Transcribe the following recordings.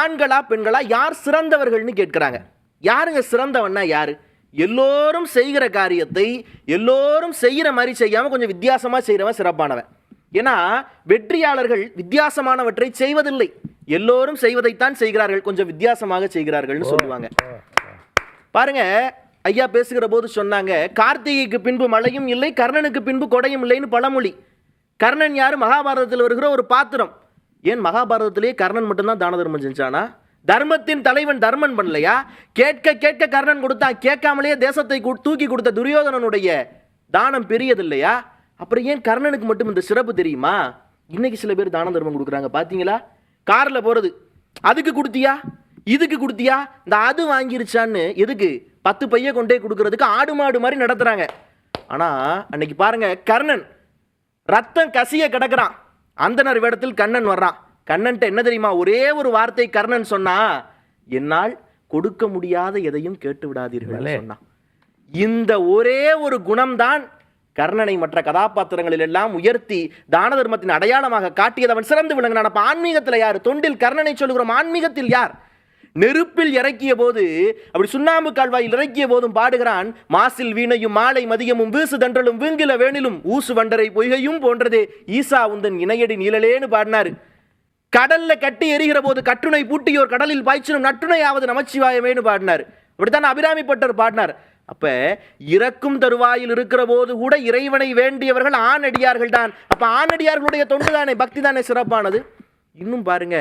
ஆண்களா பெண்களா யார் சிறந்தவர்கள்னு கேட்குறாங்க. யாருங்க சிறந்தவன்னா யார்? எல்லோரும் செய்கிற காரியத்தை எல்லோரும் செய்கிற மாதிரி செய்யாமல் கொஞ்சம் வித்தியாசமாக செய்கிறவன் சிறப்பானவன். ஏன்னா வெற்றியாளர்கள் வித்தியாசமானவற்றை செய்வதில்லை. எல்லோரும் செய்வதைத்தான் செய்கிறார்கள் கொஞ்சம் வித்தியாசமாக செய்கிறார்கள்னு சொல்லுவாங்க. பாருங்க ஐயா பேசுகிற போது சொன்னாங்க கார்த்திகைக்கு பின்பு மழையும் இல்லை கர்ணனுக்கு பின்பு கொடையும் இல்லைன்னு பழமொழி. கர்ணன் யாரு? மகாபாரதத்தில் வருகிற ஒரு பாத்திரம். ஏன் மகாபாரதத்திலேயே கர்ணன் மட்டும்தான் தான தர்மம் செஞ்சானா? தர்மத்தின் தலைவன் தர்மன் பண்ணலையா? கேட்க கேட்க கர்ணன் கொடுத்தான் கேட்காமலேயே தேசத்தை தூக்கி கொடுத்த துரியோதனனுடைய தானம் பெரியதில்லையா? அப்புறம் ஏன் கர்ணனுக்கு மட்டும் இந்த சிறப்பு தெரியுமா? இன்னைக்கு சில பேர் தான தர்மம் கொடுக்குறாங்க. பார்த்தீங்களா காரில் போகிறது அதுக்கு கொடுத்தியா? இதுக்கு கொடுத்தியா? இந்த அது வாங்கிருச்சான்னு எதுக்கு? பத்து பைய கொண்டே கொடுக்கறதுக்கு ஆடு மாடு மாதிரி நடத்துகிறாங்க ஆனால் அன்னைக்கு பாருங்க கர்ணன் ரத்தம் கசிய கிடக்குறான். அந்தனர் வேடத்தில் கண்ணன் வர்றான். கண்ணன்ட்ட என்ன தெரியுமா? ஒரே ஒரு வார்த்தை கர்ணன் சொன்னா என்னால் கொடுக்க முடியாத எதையும் கேட்டு விடாதீர்கள் சொன்னான். இந்த ஒரே ஒரு குணம்தான் கர்ணனை மற்ற கதாபாத்திரங்களில் எல்லாம் உயர்த்தி தான தர்மத்தின் அடையாளமாக காட்டியது. அவன் சிறந்து விளங்கினான். அப்ப ஆன்மீகத்தில் யார்? தொண்டில் கர்ணனை சொல்கிறோம் ஆன்மீகத்தில் யார்? நெருப்பில் இறக்கிய போது அப்படி சுண்ணாம்பு கால்வாயில் இறக்கிய போதும் பாடுகிறான் மாசில் வீணையும் மாலை மதியமும் வீசு தன்றலும் வீங்கில வேணிலும் ஊசு வண்டரை பொய்கையும் போன்றதே. ஈசா உந்தன் இணையடி நீழலேன்னு பாடினாரு. கடல்ல கட்டி எரிகிற போது கட்டுணை பூட்டியோர் கடலில் பாய்ச்சினும் நட்டுணையாவது நமச்சிவாயமேனு பாடினார். அப்படித்தான் அபிராமி பட்டர் பாடினார். அப்ப இறக்கும் தருவாயில் இருக்கிற போது கூட இறைவனை வேண்டியவர்கள் ஆணடியார்கள் தான் அப்ப ஆணடியார்களுடைய தொண்டு தானே பக்தி தானே சிறப்பானது? இன்னும் பாருங்க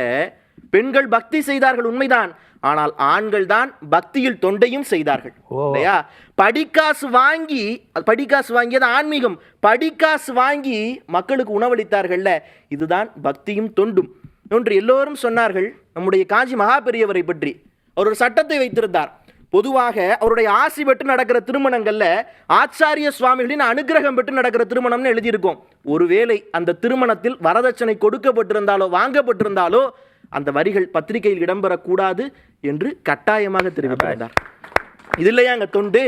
பெண்கள் பக்தி செய்தார்கள் உண்மைதான். ஆனால் ஆண்கள் தான் பக்தியில் தொண்டையும் செய்தார்கள். இல்லையா? படிக்காசு வாங்கி படிக்காசு வாங்கியது ஆன்மீகம். படிக்காசு வாங்கி மக்களுக்கு உணவளித்தார்கள்ல இதுதான் பக்தியும் தொண்டும். ஒன்று எல்லோரும் சொன்னார்கள் நம்முடைய காஞ்சி மகா பெரியவரை பற்றி. அவர் ஒரு சட்டத்தை வைத்திருந்தார். பொதுவாக அவருடைய ஆசி பெற்று நடக்கிற திருமணங்கள்ல ஆச்சாரிய சுவாமிகளின் அனுகிரகம் பெற்று நடக்கிற திருமணம்னு எழுதியிருக்கோம். ஒருவேளை அந்த திருமணத்தில் வரதட்சணை கொடுக்கப்பட்டிருந்தாலோ வாங்கப்பட்டிருந்தாலோ அந்த வரிகள் பத்திரிகையில் இடம்பெறக்கூடாது என்று கட்டாயமாக தெரிவித்திருந்தார் இது இல்லையா அங்க தொண்டு.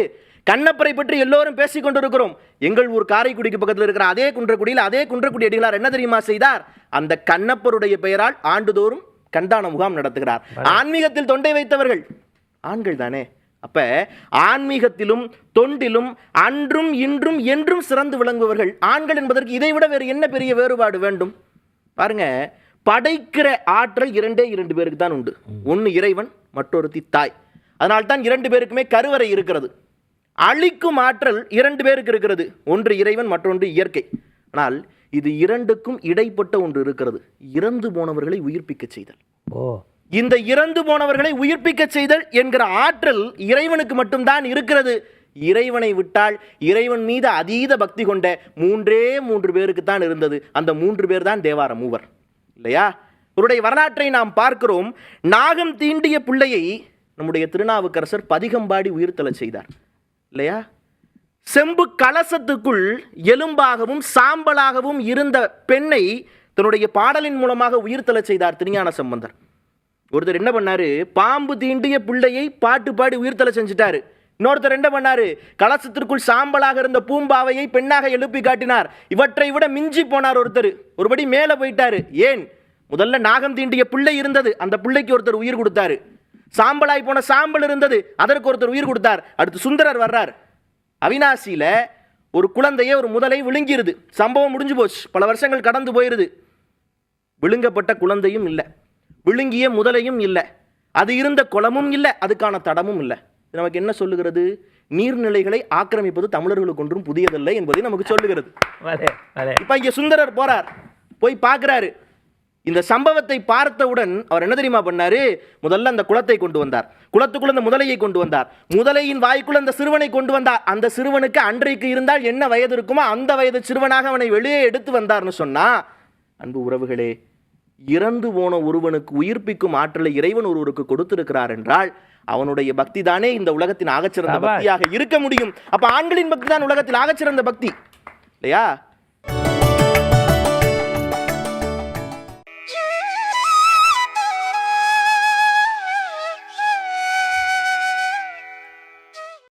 கண்ணப்பரை பற்றி எல்லோரும் பேசிக் கொண்டிருக்கிறோம். எங்கள் ஊர் காரைக்குடிக்கு பக்கத்தில் இருக்கிற அதே குன்றக்குடியில் அதே குன்றக்குடி அடிகளார் என்ன தெரியுமா செய்தார்? அந்த கண்ணப்பருடைய பெயரால் ஆண்டுதோறும் கண்தான முகாம் நடத்துகிறார். ஆன்மீகத்தில் தொண்டை வைத்தவர்கள் ஆண்கள் தானே? அப்ப ஆன்மீகத்திலும் தொண்டிலும் அன்றும் இன்றும் என்றும் சிறந்து விளங்குபவர்கள் ஆண்கள் என்பதற்கு இதைவிட வேறு என்ன பெரிய வேறுபாடு வேண்டும்? பாருங்க படைக்கிற ஆற்றல் இரண்டே இரண்டு பேருக்கு தான் உண்டு. ஒன்று இறைவன் மற்றொருத்தி தாய். அதனால்தான் இரண்டு பேருக்குமே கருவறை இருக்கிறது. அழிக்கும் ஆற்றல் இரண்டு பேருக்கு இருக்கிறது. ஒன்று இறைவன் மற்றொன்று இயற்கை. ஆனால் இது இரண்டுக்கும் இடைப்பட்ட ஒன்று இருக்கிறது. இறந்து போனவர்களை உயிர்ப்பிக்க செய்தல். ஓ. இந்த இறந்து போனவர்களை உயிர்ப்பிக்க செய்தல் என்கிற ஆற்றல் இறைவனுக்கு மட்டும்தான் இருக்கிறது. இறைவனை விட்டால் இறைவன் மீது அதீத பக்தி கொண்ட மூன்றே மூன்று பேருக்கு தான் இருந்தது. அந்த மூன்று பேர் தான் தேவார மூவர். இல்லையா? இவருடைய வரலாற்றை நாம் பார்க்கிறோம். நாகம் தீண்டிய பிள்ளையை நம்முடைய திருநாவுக்கரசர் பதிகம்பாடி உயிர்த்தலை செய்தார். இல்லையா? செம்பு கலசத்துக்குள் எலும்பாகவும் சாம்பலாகவும் இருந்த பெண்ணை தன்னுடைய பாடலின் மூலமாக உயிர்த்தலை செய்தார் திருஞான சம்பந்தர். ஒருத்தர் என்ன பண்ணாரு? பாம்பு தீண்டிய பிள்ளையை பாட்டு பாடி உயிர்த்தலை செஞ்சிட்டாரு. இன்னொருத்தர் என்ன பண்ணாரு? கலசத்திற்குள் சாம்பலாக இருந்த பூம்பாவையை பெண்ணாக எழுப்பி காட்டினார். இவற்றை விட மிஞ்சி போனார் ஒருத்தர். ஒருபடி மேலே போயிட்டாரு. ஏன்? முதல்ல நாகம் தீண்டிய பிள்ளை இருந்தது. அந்த பிள்ளைக்கு ஒருத்தர் உயிர் கொடுத்தாரு. சாம்பலாய் போன சாம்பல் இருந்தது. அதற்கு ஒருத்தர் உயிர் கொடுத்தார். அடுத்து சுந்தரர் வர்றார். அவினாசியில ஒரு குழந்தையே ஒரு முதலை விழுங்கிருது. சம்பவம் முடிஞ்சு போச்சு. பல வருஷங்கள் கடந்து போயிருது. விழுங்கப்பட்ட குழந்தையும் இல்லை. விழுங்கிய முதலையும் இல்லை. அது இருந்த குளமும் இல்லை. அதுக்கான தடமும் இல்லை. இது நமக்கு என்ன சொல்லுகிறது? நீர்நிலைகளை ஆக்கிரமிப்பது தமிழர்களுக்கு ஒன்றும் புதியதல்ல என்பதை நமக்கு சொல்லுகிறது. இப்ப இங்க சுந்தரர் போறார். போய் பார்க்கறாரு. இந்த சம்பவத்தை பார்த்தவுடன் அவர் என்ன தெரியுமா பண்ணாரு? முதல்ல அந்த குளத்தை கொண்டு வந்தார். குளத்துக்குள்ள அந்த முதலையை கொண்டு வந்தார். முதலையின் வாய்க்குள்ள அந்த சிறுவனை கொண்டு வந்தார். அந்த சிறுவனுக்கு அன்றைக்கு இருந்தால் என்ன வயது இருக்குமோ அந்த வயது சிறுவனாக அவனை வெளியே எடுத்து வந்தார்னு சொன்னா அன்பு உறவுகளே இறந்து போன ஒருவனுக்கு உயிர்ப்பிக்கும் ஆற்றலை இறைவன் ஒருவருக்கு கொடுத்திருக்கிறார் என்றால் அவனுடைய பக்தி தானே இந்த உலகத்தின் ஆகச்சிறந்த. பக்தியாக இருக்க முடியும். அப்ப ஆண்களின் பக்தி தான் உலகத்தில் ஆகச்சிறந்த பக்தி. இல்லையா?